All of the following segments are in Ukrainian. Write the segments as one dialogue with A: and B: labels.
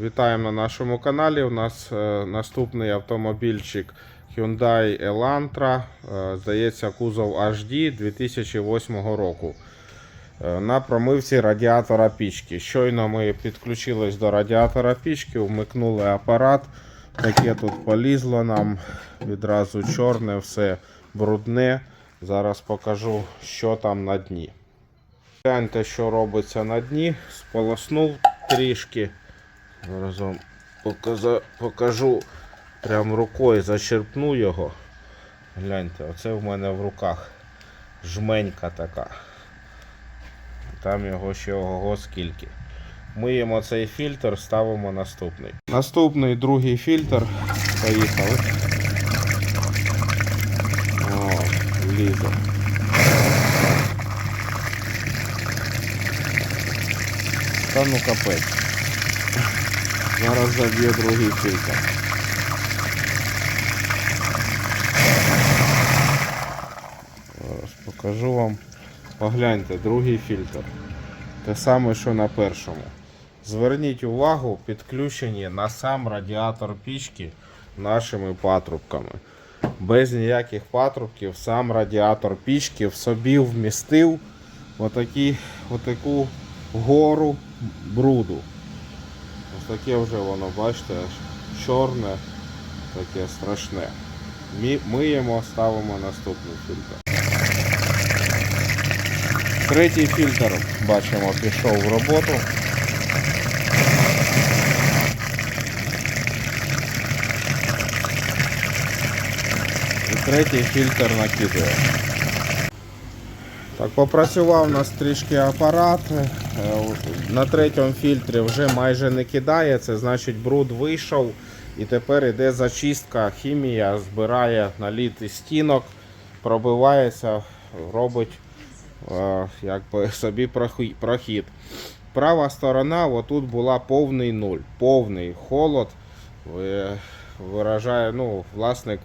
A: Вітаємо на нашому каналі. У нас е, наступний автомобільчик Hyundai Elantra. Е, здається, кузов HD 2008 року. Е, на промивці радіатора пічки. Щойно ми підключились до радіатора пічки, вмикнули апарат. Таке тут полізло нам. Відразу чорне, все брудне. Зараз покажу, що там на дні. Гляньте, що робиться на дні. Сполоснув трішки. Разом показа, покажу прям рукою, зачерпну його. Гляньте, оце в мене в руках жменька така. Там його ще ого скільки. Миємо цей фільтр, ставимо наступний. Наступний другий фільтр. Поїхали. О, влізе. Та ну капець. Зараз заб'є другий фільтр. Покажу вам. Погляньте, другий фільтр. Те саме, що на першому. Зверніть увагу, підключені на сам радіатор пічки нашими патрубками. Без ніяких патрубків сам радіатор пічки в собі вмістив отакі, отаку гору бруду. Таке вже воно, бачите, чорне, таке страшне. Мі- Миємо, ставимо наступний фільтр. Третій фільтр, бачимо, пішов в роботу. І третій фільтр накидує. Так, попрацював у нас трішки апарат. Е, На третьому фільтрі вже майже не кидає, це значить бруд вийшов. І тепер іде зачистка, хімія збирає наліт із стінок, пробивається, робить е, якби собі прохід. Права сторона, отут була повний нуль, повний холод. Виражає, ну, власник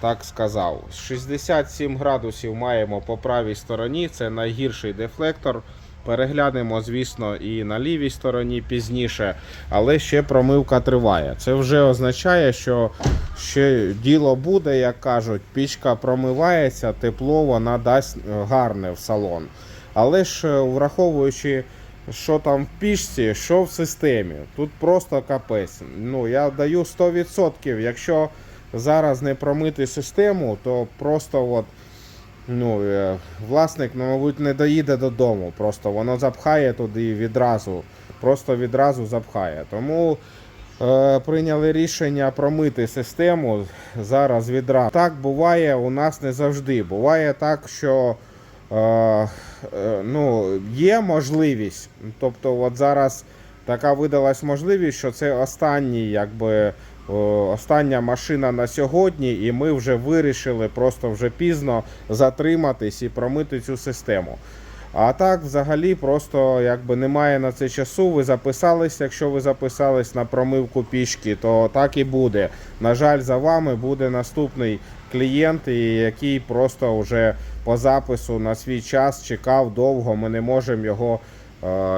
A: так сказав. 67 градусів маємо по правій стороні, це найгірший дефлектор. Переглянемо, звісно, і на лівій стороні пізніше, але ще промивка триває. Це вже означає, що ще діло буде, як кажуть, пічка промивається, тепло вона дасть е, гарне в салон. Але ж е, враховуючи, що там в пічці, що в системі, тут просто капець. Ну, я даю 100%. Якщо зараз не промити систему, то просто от, ну, е, власник, ну, мабуть, не доїде додому. Просто воно запхає туди відразу. Просто відразу запхає. Тому е, прийняли рішення промити систему зараз відразу. Так буває у нас не завжди. Буває так, що е, е, ну, є можливість. Тобто, от зараз така видалась можливість, що це останній, якби. Остання машина на сьогодні, і ми вже вирішили просто вже пізно затриматись і промити цю систему. А так, взагалі, просто якби немає на це часу. Ви записались. Якщо ви записались на промивку пічки, то так і буде. На жаль, за вами буде наступний клієнт, який просто вже по запису на свій час чекав довго. Ми не можемо його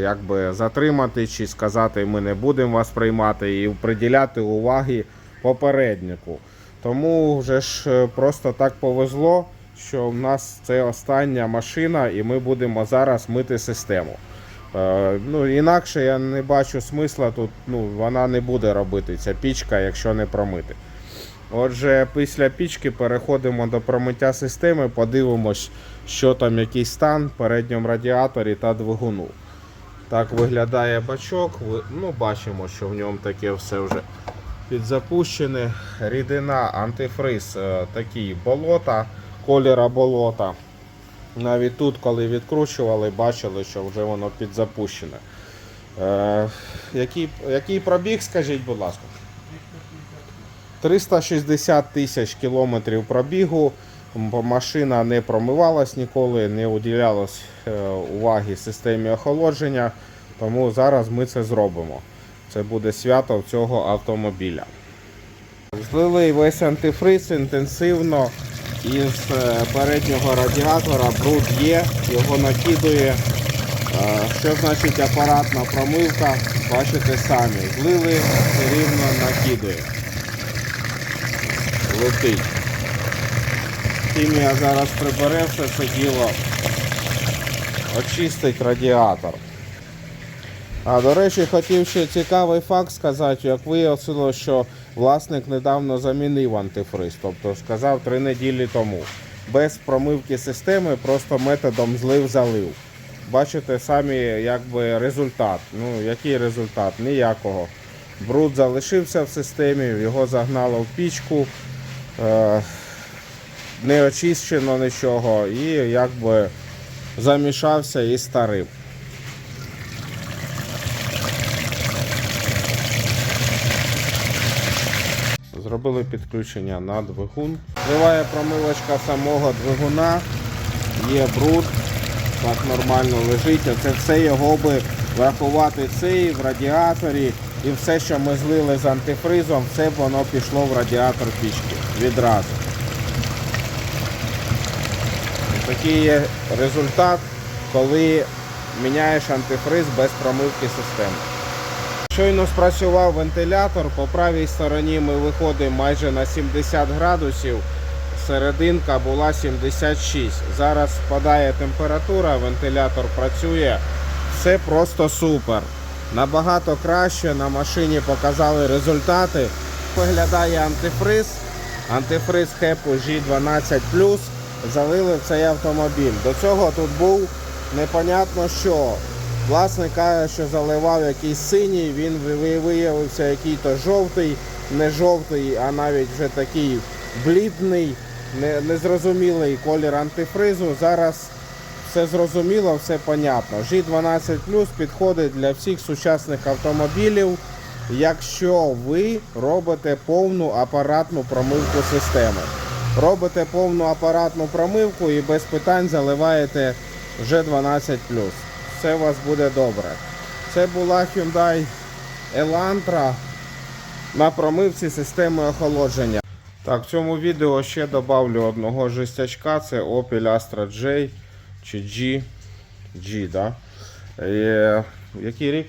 A: якби затримати чи сказати, ми не будемо вас приймати і приділяти уваги попереднику. Тому вже ж е, просто так повезло, що в нас це остання машина, і ми будемо зараз мити систему. Е, ну, інакше я не бачу смисла тут, ну, вона не буде робити ця пічка, якщо не промити. Отже, після пічки переходимо до промиття системи, подивимось, що там який стан в передньому радіаторі та двигуну. Так виглядає бачок. Ну, бачимо, що в ньому таке все вже підзапущене. Рідина, антифриз е, такий болота, кольора болота. Навіть тут, коли відкручували, бачили, що вже воно підзапущене. Е, який, який пробіг, скажіть, будь ласка? 360 тисяч кілометрів пробігу. Машина не промивалась ніколи, не уділялось е, уваги системі охолодження. Тому зараз ми це зробимо. Це буде свято цього автомобіля. Злили весь антифриз інтенсивно із е, переднього радіатора. Бруд є, його накидує. Е, Що значить апаратна промивка? Бачите самі. Злили все рівно накидує. Летить. Хімія зараз прибере все це діло. Очистить радіатор. А до речі, хотів ще цікавий факт сказати, як виявило, що власник недавно замінив антифриз, тобто сказав три неділі тому. Без промивки системи, просто методом злив-залив. Бачите самі якби результат. Ну, який результат? Ніякого. Бруд залишився в системі, його загнало в пічку, е, не очищено нічого і якби замішався і старив. Зробили підключення на двигун. Триває промивочка самого двигуна, є бруд, так нормально лежить. Оце все його би врахувати цей в радіаторі. І все, що ми злили з антифризом, все б воно пішло в радіатор пічки відразу. Такий є результат, коли міняєш антифриз без промивки системи. Щойно спрацював вентилятор, по правій стороні ми виходимо майже на 70 градусів, серединка була 76. Зараз спадає температура, вентилятор працює, все просто супер. Набагато краще на машині показали результати. Виглядає антифриз, антифриз Хепу G12 залили цей автомобіль. До цього тут був непонятно що. Власник каже, що заливав якийсь синій, він виявився який-то жовтий, не жовтий, а навіть вже такий блідний, незрозумілий колір антифризу. Зараз все зрозуміло, все понятно. G12 підходить для всіх сучасних автомобілів, якщо ви робите повну апаратну промивку системи. Робите повну апаратну промивку і без питань заливаєте G12 все у вас буде добре. Це була Hyundai Elantra на промивці системи охолодження. Так, в цьому відео ще добавлю одного жестячка, це Opel Astra J чи G. G, да? Е, який рік?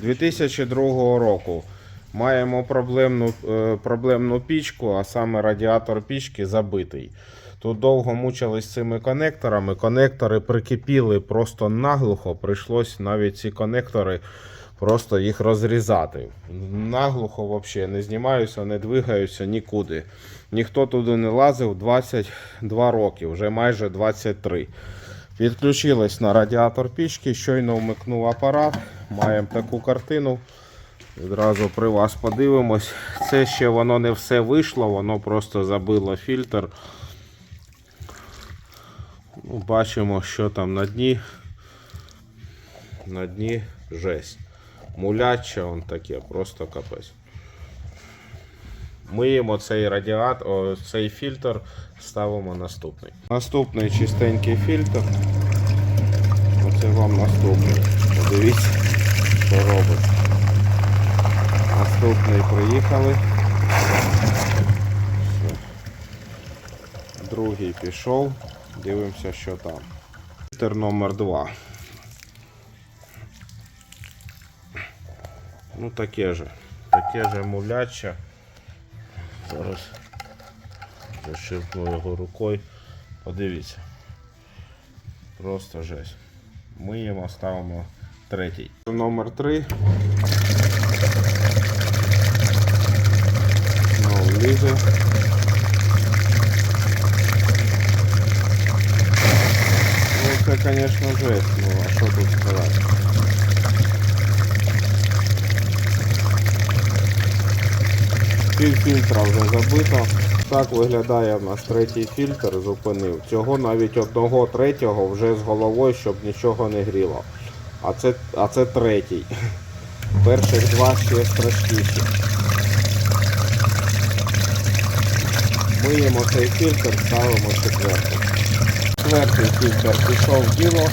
A: 2002 року. Маємо проблемну, е, проблемну пічку, а саме радіатор пічки забитий. Тут довго мучились цими конекторами. Конектори прикипіли просто наглухо. Прийшлось навіть ці конектори просто їх розрізати. Наглухо взагалі не знімаюся, не двигаюся нікуди. Ніхто туди не лазив 22 роки, вже майже 23. Підключились на радіатор пічки, щойно вмикнув апарат. Маємо таку картину. Відразу при вас подивимось. Це ще воно не все вийшло, воно просто забило фільтр. Ну, бачимо, що там на дні. На дні жесть. Муляча он таке, просто капець. Миємо цей радіатор, цей фільтр, ставимо наступний. Наступний чистенький фільтр. Оце вам наступний. Подивіться, що робить. Наступний приїхали. Все. Другий пішов. Дивимося, що там. Фільтр номер 2. Ну таке же. Таке же муляче. Зараз защипну його рукою. Подивіться. Просто жесть. Миємо, ставимо третій. Номер 3. Знову. Ну це, звісно, жесть, ну а що тут сказати? Пів фільтра вже забито. Так виглядає в нас третій фільтр, зупинив. Цього навіть одного третього вже з головою, щоб нічого не гріло. А це, а це третій. Перших два ще страшніші. Миємо цей фільтр, ставимо четвертий. Четвертий фільтр пішов в діло.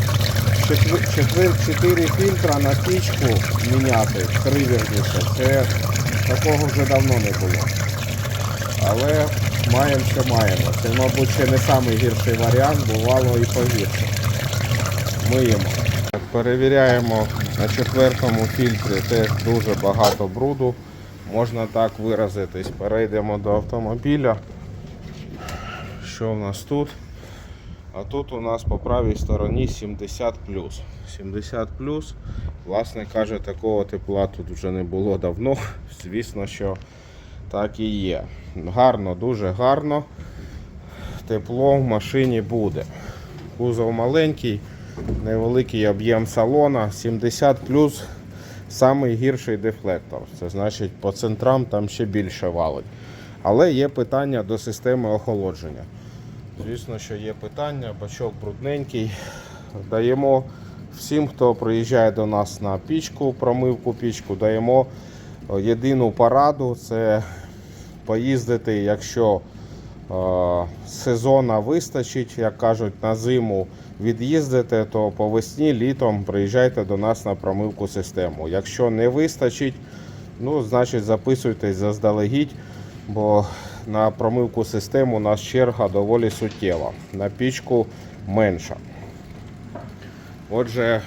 A: Чотири фільтра на пічку міняти, три вірніше. Це такого вже давно не було. Але маємо, що маємо. Це, мабуть, ще не найгірший варіант, бувало і погірше. Миємо. Перевіряємо на четвертому фільтрі теж дуже багато бруду, можна так виразитись. Перейдемо до автомобіля. Що в нас тут? А тут у нас по правій стороні 70 70 Власне каже, такого тепла тут вже не було давно. Звісно, що так і є. Гарно, дуже гарно. Тепло в машині буде. Кузов маленький, невеликий об'єм салона, 70 самий гірший дефлектор. Це значить по центрам там ще більше валить. Але є питання до системи охолодження. Звісно, що є питання, бачок брудненький. Даємо всім, хто приїжджає до нас на пічку, промивку пічку, даємо е, єдину пораду це поїздити, якщо е, сезона вистачить, як кажуть, на зиму від'їздите, то по весні, літом приїжджайте до нас на промивку систему. Якщо не вистачить, ну, значить записуйтесь заздалегідь, бо на промивку систему у нас черга доволі суттєва. На пічку менша. Отже,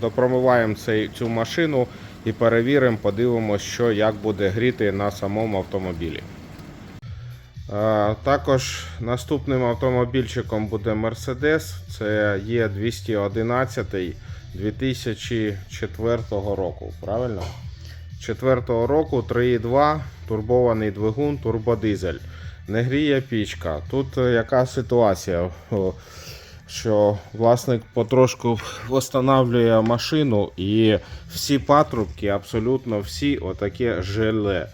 A: допромиваємо цю машину і перевіримо, подивимося, що як буде гріти на самому автомобілі. Е, Також наступним автомобільчиком буде Mercedes. Це є 211 2004 року. Правильно? 4 року 3,2 турбований двигун, турбодизель. Не гріє пічка. Тут е, яка ситуація? Що власник потрошку встановлює машину і всі патрубки, абсолютно всі, отаке желе.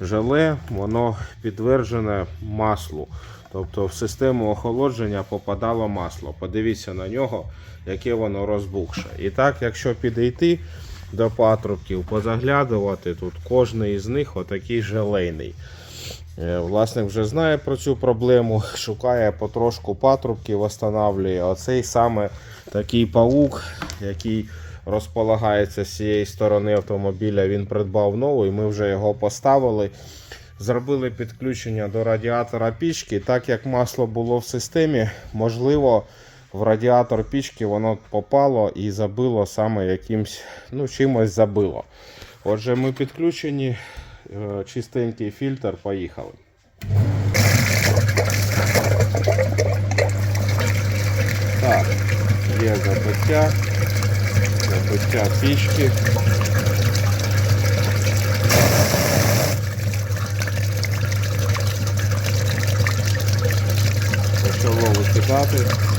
A: Желе, воно підтверджене маслу. Тобто в систему охолодження попадало масло. Подивіться на нього, яке воно розбухше. І так, якщо підійти до патрубків, позаглядувати, тут кожний із них отакий желейний. Е, Власник вже знає про цю проблему, шукає потрошку патрубки, встановлює. Оцей саме такий паук, який розполагається з цієї сторони автомобіля, він придбав новий, ми вже його поставили. Зробили підключення до радіатора пічки. Так як масло було в системі, можливо, в радіатор пічки воно попало і забило саме якимсь, ну, чимось забило. Отже, ми підключені, е, чистенький фільтр, поїхали. Так, є забиття, забиття пічки. Почало викидати.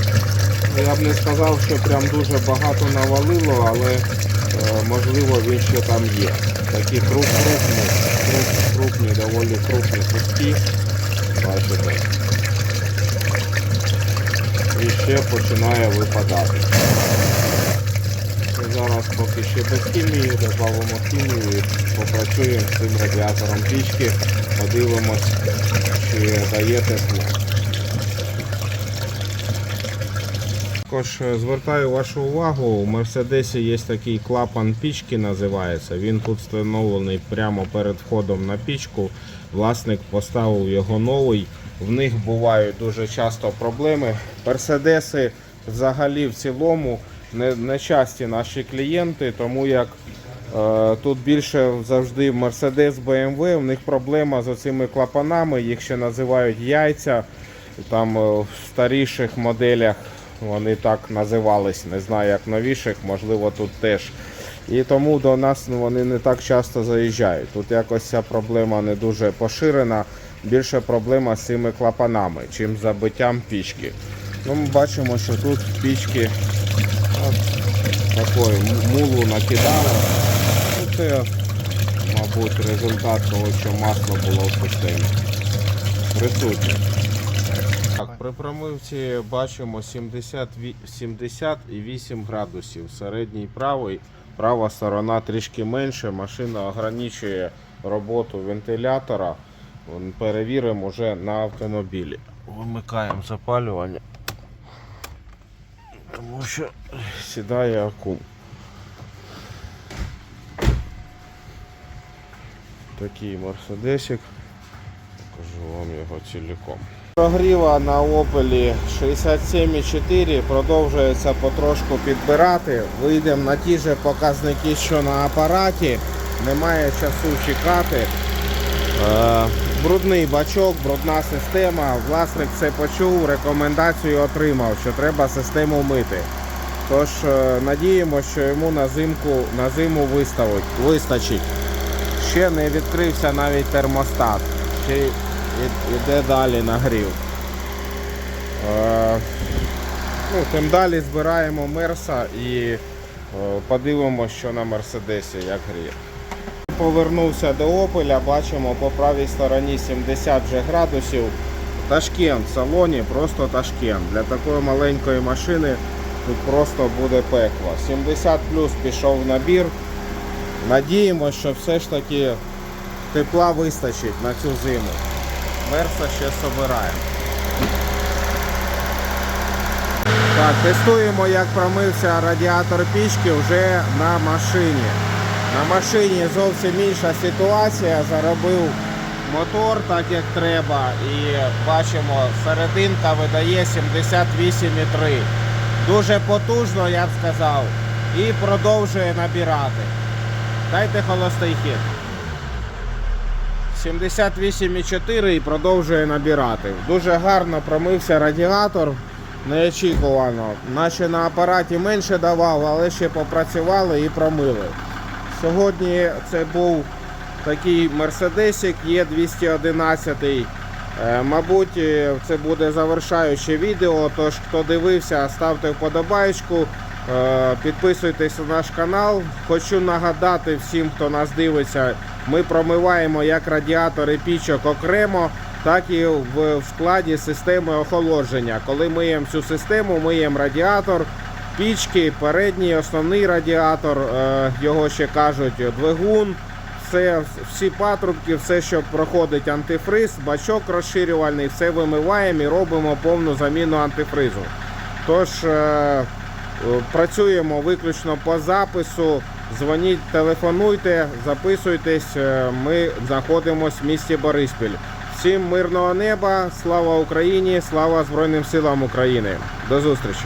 A: Я б не сказав, що прям дуже багато навалило, але е, можливо він ще там є. Такі круп, крупні, крупні, доволі крупні куски. Бачите. І ще починає випадати. Ми зараз поки ще без хімії, додамо хімію і попрацюємо з цим радіатором пічки, подивимось, чи дає тепло. Також е, звертаю вашу увагу, у Мерседесі є такий клапан пічки, називається. Він тут встановлений прямо перед входом на пічку. Власник поставив його новий. В них бувають дуже часто проблеми. Мерседеси взагалі в цілому не, не часті наші клієнти, тому як е, тут більше завжди Mercedes BMW, в них проблема з оцими клапанами, їх ще називають яйця. Там е, в старіших моделях вони так називались, не знаю як новіших, можливо тут теж. І тому до нас ну, вони не так часто заїжджають. Тут якось ця проблема не дуже поширена. Більше проблема з цими клапанами, чим забиттям пічки. Ну, Ми бачимо, що тут пічки от, такої мулу накидали. Ну, це, мабуть, результат того, що масло було в системі. Присутнє. При промивці бачимо 70, 78 градусів. Середній правий, права сторона трішки менше. Машина ограничує роботу вентилятора. Перевіримо вже на автомобілі. Вимикаємо запалювання. Тому що сідає акум. Такий мерседесик. Покажу вам його цілком. Прогріва на Opel 67,4 продовжується потрошку підбирати. Вийдемо на ті ж показники, що на апараті. Немає часу чекати. Е, брудний бачок, брудна система. Власник це почув, рекомендацію отримав, що треба систему мити. Тож е, надіємося, що йому на зимку на зиму виставить, вистачить. Ще не відкрився навіть термостат. Іде далі нагрів. Е, ну, тим далі збираємо мерса і е, подивимося, що на Мерседесі як гріє. Повернувся до Опеля, бачимо по правій стороні 70 вже градусів. Ташкент в салоні, просто Ташкент. Для такої маленької машини тут просто буде пекло. 70 плюс пішов набір. Надіємося, що все ж таки тепла вистачить на цю зиму. Мерса ще собираємо. Так, тестуємо, як промився радіатор пічки вже на машині. На машині зовсім інша ситуація. Заробив мотор так як треба. І бачимо, серединка видає 78,3. Дуже потужно, я б сказав. І продовжує набирати. Дайте холостий хід. 78,4 і продовжує набирати. Дуже гарно промився радіатор. Неочікувано. Наче на апараті менше давав, але ще попрацювали і промили. Сьогодні це був такий Мерседесик Є211. Е, Мабуть, е, це буде завершаюче відео. Тож, хто дивився, ставте вподобайку, е, підписуйтесь на наш канал. Хочу нагадати всім, хто нас дивиться, ми промиваємо як радіатори пічок окремо, так і в в складі системи охолодження. Коли миємо цю систему, миємо радіатор, пічки, передній основний радіатор, е, його ще кажуть двигун. Все, всі патрубки, все, що проходить антифриз, бачок розширювальний, все вимиваємо і робимо повну заміну антифризу. Тож е, е, працюємо виключно по запису. Дзвоніть, телефонуйте, записуйтесь. е, Ми знаходимося в місті Бориспіль. Всім мирного неба, слава Україні, слава Збройним силам України. До зустрічі!